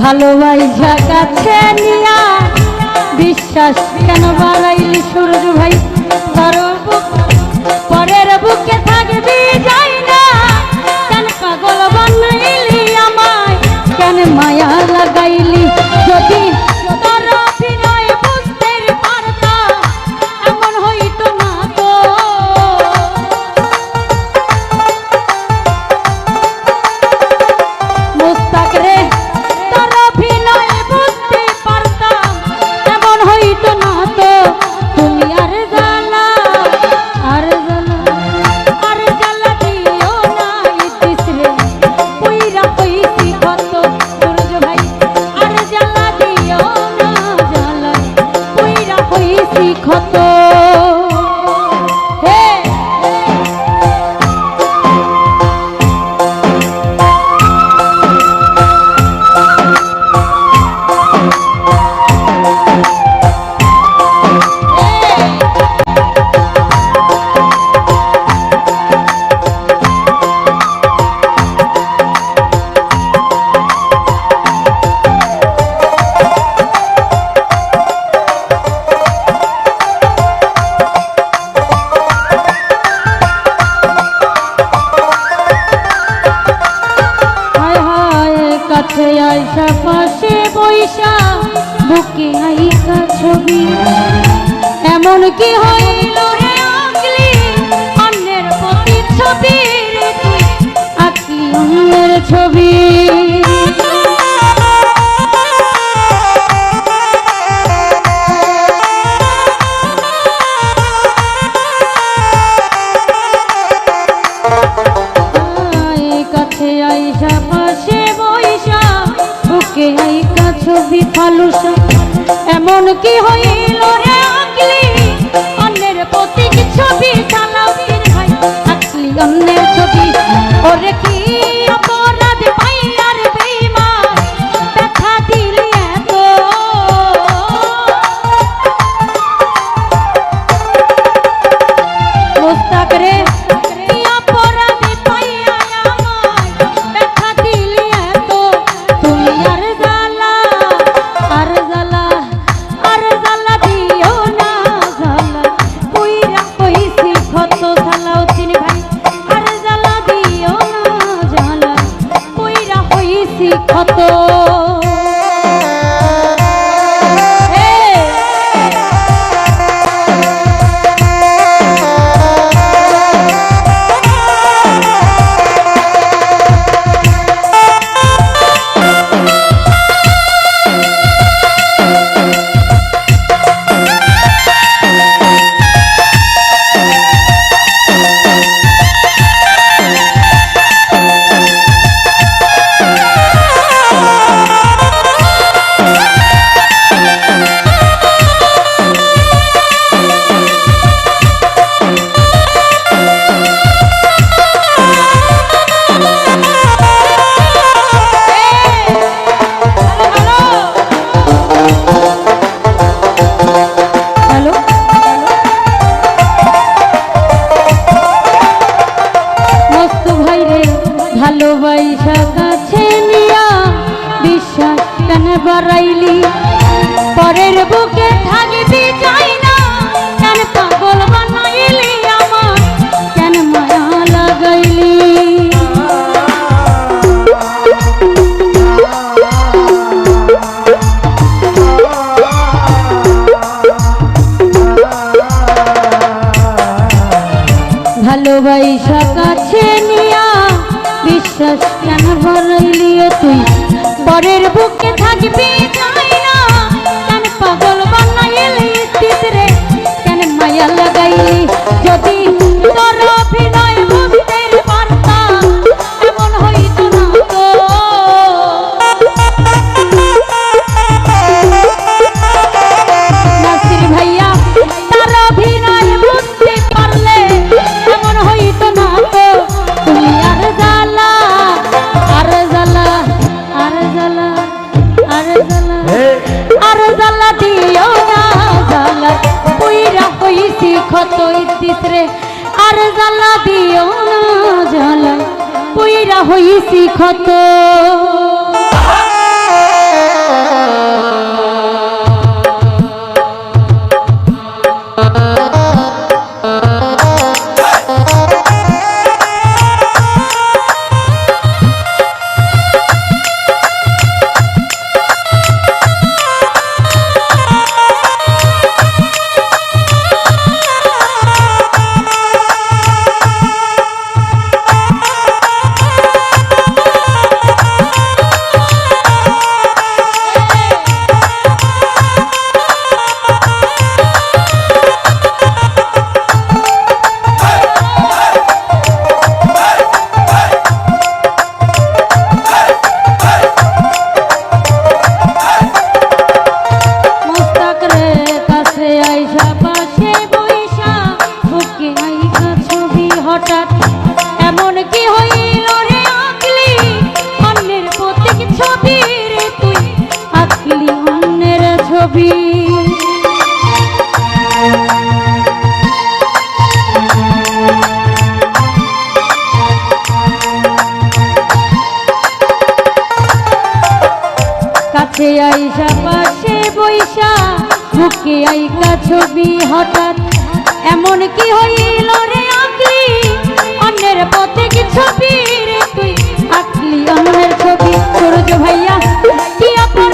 ভালোবাসা কাছে নিয়া বিশ্বাস কেন বাড়াইলি সূর্য ভাই? তার পরের বুকে থাকবি যাই না। কেন পাগল বানাইলি আমায়? কেন মায়া পয়সা পাশে পয়সা বুকে আইকা ছবি। এমন কি হইল রে অন্যের প্রতি ছবি কাছে নিয়া বিশ্বাস কেন ভরাইলি তুই? পরের বুকে থাকবি তাই না কেন পাগল বানাইলি রে? কেন মায়া লাগাইলি? যদি রে আর জ্বালা দিও না জ্বালা। পুইরা হইছি ক্ষত। হঠাৎ এমন কি হইল রে অন্যের প্রতীক ছবি রে তুই অন্যের ছবি। কাছে আইসা, পাশে বৈশা মুখে আইকা ছবি হঠাৎ এমন কি হইল রে জীবনের প্রত্যেক ছবি তুই? আঁকলি অমনের ছবি সূর্য ভাইয়া কি আপনার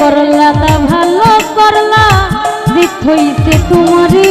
করলা তা ভালো করলা। জিত তোমারে